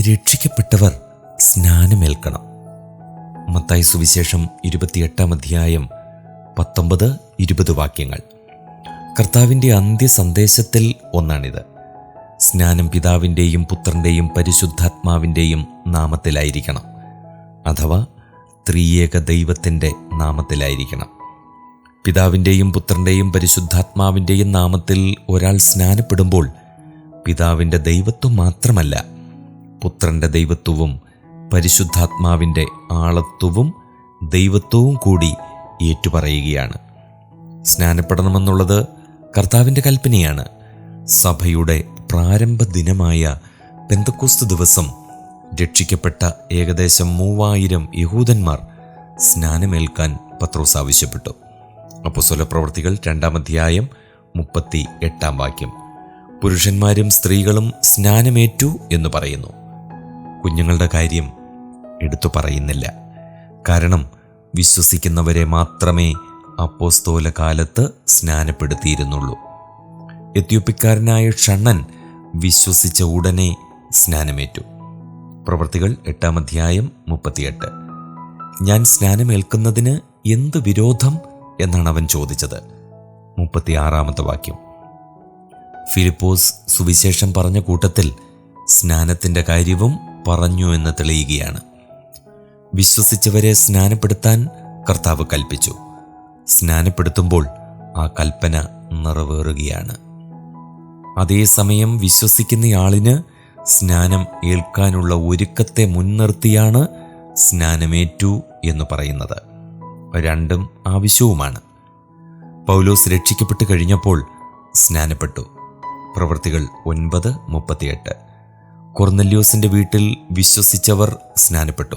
രക്ഷിക്കപ്പെട്ടവർ സ്നാനമേൽക്കണം. മത്തായി സുവിശേഷം ഇരുപത്തിയെട്ടാം അധ്യായം പത്തൊമ്പത് ഇരുപത് വാക്യങ്ങൾ. കർത്താവിന്റെ അന്ത്യ സന്ദേശത്തിൽ ഒന്നാണിത്. സ്നാനം പിതാവിന്റെയും പുത്രന്റെയും പരിശുദ്ധാത്മാവിന്റെയും നാമത്തിലായിരിക്കണം. അഥവാ ത്രിയേക ദൈവത്തിന്റെ നാമത്തിലായിരിക്കണം. പിതാവിന്റെയും പുത്രന്റെയും പരിശുദ്ധാത്മാവിന്റെയും നാമത്തിൽ ഒരാൾ സ്നാനപ്പെടുമ്പോൾ പിതാവിന്റെ ദൈവത്വം മാത്രമല്ല പുത്രന്റെ ദൈവത്വവും പരിശുദ്ധാത്മാവിന്റെ ആളത്വവും ദൈവത്വവും കൂടി ഏറ്റുപറയുകയാണ്. സ്നാനപ്പെടണമെന്നുള്ളത് കർത്താവിന്റെ കൽപ്പനയാണ്. സഭയുടെ പ്രാരംഭ ദിനമായ പെന്തക്കോസ്ത് ദിവസം രക്ഷിക്കപ്പെട്ട ഏകദേശം മൂവായിരം യഹൂദന്മാർ സ്നാനമേൽക്കാൻ പത്രോസ് ആവശ്യപ്പെട്ടു. അപ്പുസ്വല പ്രവർത്തികൾ രണ്ടാം അധ്യായം മുപ്പത്തി എട്ടാം വാക്യം. പുരുഷന്മാരും സ്ത്രീകളും സ്നാനമേറ്റു എന്ന് പറയുന്നു. കുഞ്ഞുങ്ങളുടെ കാര്യം എടുത്തു പറയുന്നില്ല. കാരണം വിശ്വസിക്കുന്നവരെ മാത്രമേ അപ്പോസ്തോല കാലത്ത് സ്നാനപ്പെടുത്തിയിരുന്നുള്ളൂ. എത്യോപ്യക്കാരനായ ഷണ്ണൻ വിശ്വസിച്ച ഉടനെ സ്നാനമേറ്റു. പ്രവൃത്തികൾ എട്ടാം അധ്യായം മുപ്പത്തിയെട്ട്. ഞാൻ സ്നാനമേൽക്കുന്നതിന് എന്ത് വിരോധം എന്നാണ് അവൻ ചോദിച്ചത്. മുപ്പത്തിയാറാമത്തെ വാക്യം. ഫിലിപ്പോസ് സുവിശേഷം പറഞ്ഞ കൂട്ടത്തിൽ സ്നാനത്തിന്റെ കാര്യവും പറഞ്ഞു എന്ന് തെളിയുകയാണ്. വിശ്വസിച്ചവരെ സ്നാനപ്പെടുത്താൻ കർത്താവ് കൽപ്പിച്ചു. സ്നാനപ്പെടുത്തുമ്പോൾ ആ കൽപ്പന നിറവേറുകയാണ്. അതേസമയം വിശ്വസിക്കുന്നയാളിന് സ്നാനം ഏൽക്കാനുള്ള ഒരുക്കത്തെ മുൻനിർത്തിയാണ് സ്നാനമേറ്റു എന്ന് പറയുന്നത്. രണ്ടും ആവശ്യവുമാണ്. പൗലോസ് രക്ഷിക്കപ്പെട്ട് കഴിഞ്ഞപ്പോൾ സ്നാനപ്പെട്ടു. പ്രവൃത്തികൾ ഒൻപത് മുപ്പത്തിയെട്ട്. കൊർന്നല്യോസിന്റെ വീട്ടിൽ വിശ്വസിച്ചവർ സ്നാനപ്പെട്ടു.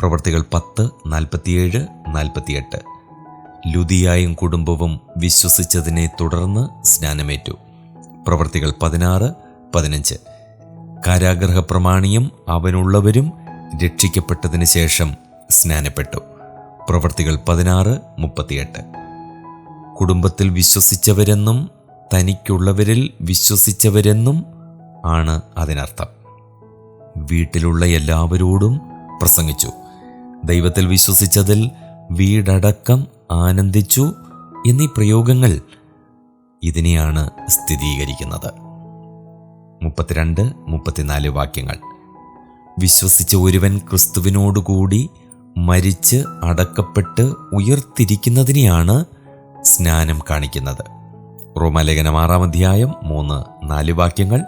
പ്രവർത്തികൾ പത്ത് നാൽപ്പത്തിയേഴ് നാൽപ്പത്തിയെട്ട്. ലുതിയായും കുടുംബവും വിശ്വസിച്ചതിനെ തുടർന്ന് സ്നാനമേറ്റു. പ്രവർത്തികൾ പതിനാറ് പതിനഞ്ച്. കാരാഗ്രഹ പ്രമാണിയും അവനുള്ളവരും രക്ഷിക്കപ്പെട്ടതിന് ശേഷം സ്നാനപ്പെട്ടു. പ്രവർത്തികൾ പതിനാറ് മുപ്പത്തിയെട്ട്. കുടുംബത്തിൽ വിശ്വസിച്ചവരെന്നും തനിക്കുള്ളവരിൽ വിശ്വസിച്ചവരെന്നും ആണ് അതിനർത്ഥം. വീട്ടിലുള്ള എല്ലാവരോടും പ്രസംഗിച്ചു. ദൈവത്തിൽ വിശ്വസിച്ചതിൽ വീടടക്കം ആനന്ദിച്ചു എന്നീ പ്രയോഗങ്ങൾ ഇതിനെയാണ് സ്ഥിരീകരിക്കുന്നത്. മുപ്പത്തിരണ്ട് മുപ്പത്തിനാല് വാക്യങ്ങൾ. വിശ്വസിച്ച ഒരുവൻ ക്രിസ്തുവിനോടുകൂടി മരിച്ച് അടക്കപ്പെട്ട് ഉയർത്തിരിക്കുന്നതിനെയാണ് സ്നാനം കാണിക്കുന്നത്. റോമാലേഖനം ആറാം അധ്യായം മൂന്ന് നാല് വാക്യങ്ങൾ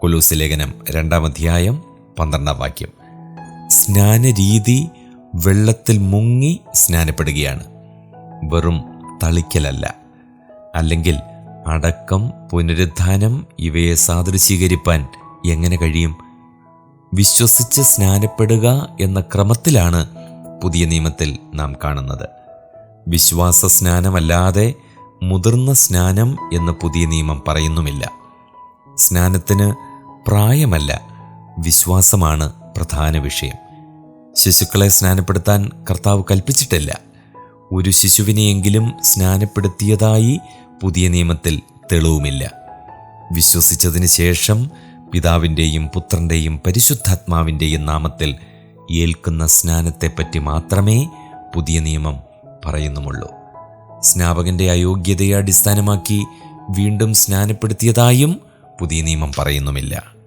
കൊലൂസ് ലേഖനം രണ്ടാം അധ്യായം പന്ത്രണ്ടാം വാക്യം. സ്നാനരീതി വെള്ളത്തിൽ മുങ്ങി സ്നാനപ്പെടുകയാണ്. വെറും തളിക്കലല്ല. അല്ലെങ്കിൽ അടക്കം പുനരുദ്ധാനം ഇവയെ സാദൃശീകരിപ്പാൻ എങ്ങനെ കഴിയും? വിശ്വസിച്ച് സ്നാനപ്പെടുക എന്ന ക്രമത്തിലാണ് പുതിയ നിയമത്തിൽ നാം കാണുന്നത്. വിശ്വാസ സ്നാനമല്ലാതെ മുതിർന്ന സ്നാനം എന്ന് പുതിയ നിയമം പറയുന്നുമില്ല. സ്നാനത്തിന് പ്രായമല്ല വിശ്വാസമാണ് പ്രധാന വിഷയം. ശിശുക്കളെ സ്നാനപ്പെടുത്താൻ കർത്താവ് കൽപ്പിച്ചിട്ടില്ല. ഒരു ശിശുവിനെയെങ്കിലും സ്നാനപ്പെടുത്തിയതായി പുതിയ നിയമത്തിൽ തെളിവുമില്ല. വിശ്വസിച്ചതിന് ശേഷം പിതാവിന്റെയും പുത്രന്റെയും പരിശുദ്ധാത്മാവിന്റെയും നാമത്തിൽ ഏൽക്കുന്ന സ്നാനത്തെപ്പറ്റി മാത്രമേ പുതിയ നിയമം പറയുന്നുമുള്ളൂ. സ്നാപകന്റെ അയോഗ്യതയെ അടിസ്ഥാനമാക്കി വീണ്ടും സ്നാനപ്പെടുത്തിയതായും പുതിയ നിയമം പറയുന്നുമില്ല.